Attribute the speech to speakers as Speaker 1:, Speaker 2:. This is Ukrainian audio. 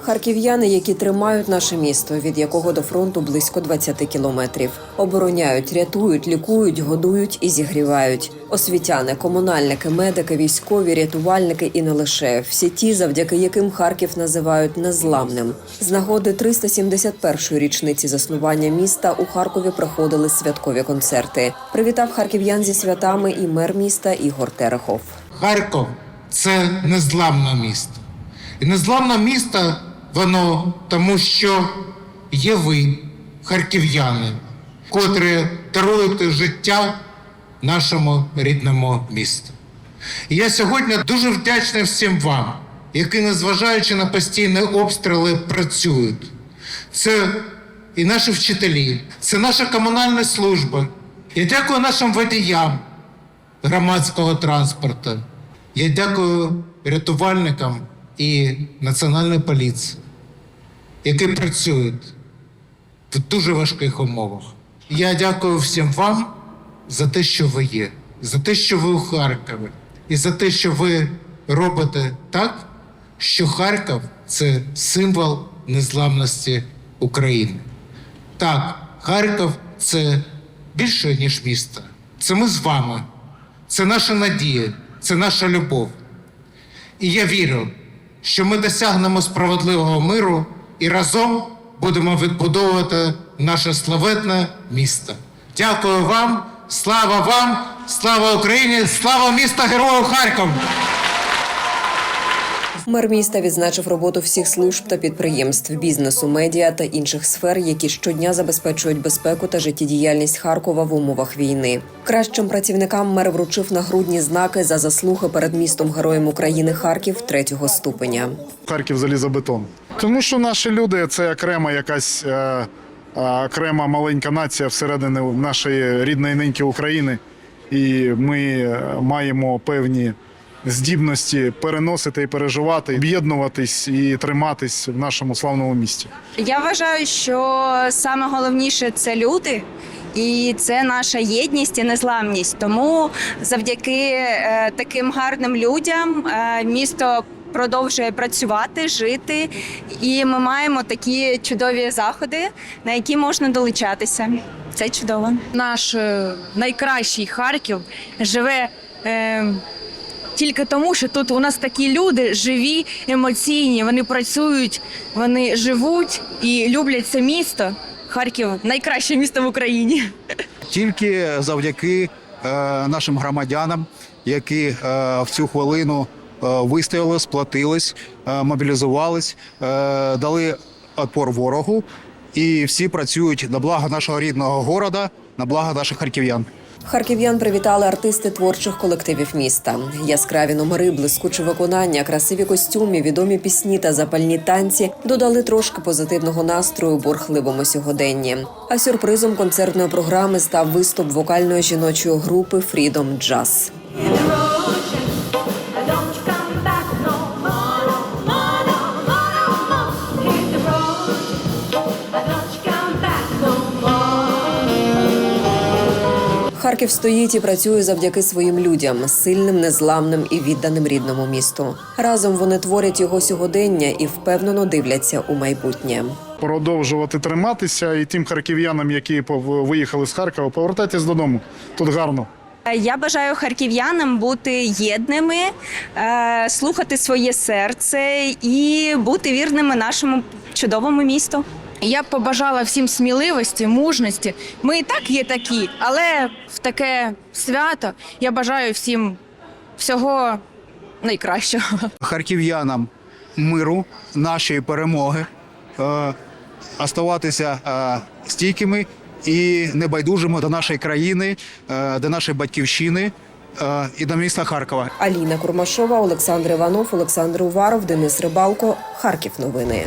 Speaker 1: Харків'яни, які тримають наше місто, від якого до фронту близько 20 кілометрів, обороняють, рятують, лікують, годують і зігрівають. Освітяни, комунальники, медики, військові, рятувальники і не лише всі ті, завдяки яким Харків називають незламним. З нагоди 371-ї річниці заснування міста у Харкові проходили святкові концерти. Привітав харків'ян зі святами і мер міста Ігор Терехов.
Speaker 2: Харків це незламне місто. І незламне місто воно тому, що є ви, харків'яни, котрі даруєте життя нашому рідному місту. І я сьогодні дуже вдячний всім вам, які, незважаючи на постійні обстріли, працюють. Це і наші вчителі, це наша комунальна служба. Я дякую нашим водіям громадського транспорту. Я дякую рятувальникам і Національній поліції, які працюють в дуже важких умовах. Я дякую всім вам за те, що ви є, за те, що ви у Харкові, і за те, що ви робите так, що Харків це символ незламності України. Так, Харків це більше, ніж місто. Це ми з вами. Це наша надія, це наша любов. І я вірю, що ми досягнемо справедливого миру і разом будемо відбудовувати наше славетне місто. Дякую вам, слава вам, слава Україні, слава міста Герою Харків!
Speaker 1: Мер міста відзначив роботу всіх служб та підприємств, бізнесу, медіа та інших сфер, які щодня забезпечують безпеку та життєдіяльність Харкова в умовах війни. Кращим працівникам мер вручив нагрудні знаки за заслуги перед містом Героєм України Харків третього ступеня.
Speaker 3: Харків залізобетон. Тому що наші люди це окрема якась е, е, окрема маленька нація всередині нашої рідної неньки України, і ми е, маємо певні здібності переносити і переживати, об'єднуватись і триматись в нашому славному місті.
Speaker 4: Я вважаю, що саме головніше це люди. І це наша єдність і незламність. Тому завдяки е, таким гарним людям е, місто продовжує працювати, жити, і ми маємо такі чудові заходи, на які можна долучатися. Це чудово.
Speaker 5: наш е, найкращий Харків живе е, тільки тому, що тут у нас такі люди живі, емоційні. Вони працюють, вони живуть і люблять це місто. Харків найкраще місто в Україні.
Speaker 6: тільки завдяки е, нашим громадянам, які е, в цю хвилину е, вистояли, сплатились, е, мобілізувались, е, дали отпор ворогу, і всі працюють на благо нашого рідного города, на благо наших харків'ян.
Speaker 1: Харків'ян привітали артисти творчих колективів міста. Яскраві номери, блискуче виконання, красиві костюми, відомі пісні та запальні танці додали трошки позитивного настрою у бурхливому сьогоденні. А сюрпризом концертної програми став виступ вокальної жіночої групи Freedom Jazz. Харків стоїть і працює завдяки своїм людям, сильним, незламним і відданим рідному місту. Разом вони творять його сьогодення і впевнено дивляться у майбутнє.
Speaker 3: Продовжувати триматися і тим харків'янам, які виїхали з Харкова, повертайтесь додому. Тут гарно.
Speaker 4: Я бажаю харків'янам бути єдними, е, слухати своє серце і бути вірними нашому чудовому місту.
Speaker 5: Я б побажала всім сміливості, мужності. Ми і так є такі, але в таке свято я бажаю всім всього найкращого.
Speaker 6: Харків'янам миру, нашої перемоги, е, оставатися е, стійкими і небайдужими до нашої країни, е, до нашої батьківщини е, і до міста Харкова.
Speaker 1: Аліна Курмашова, Олександр Іванов, Олександр Уваров, Денис Рибалко. Харків новини.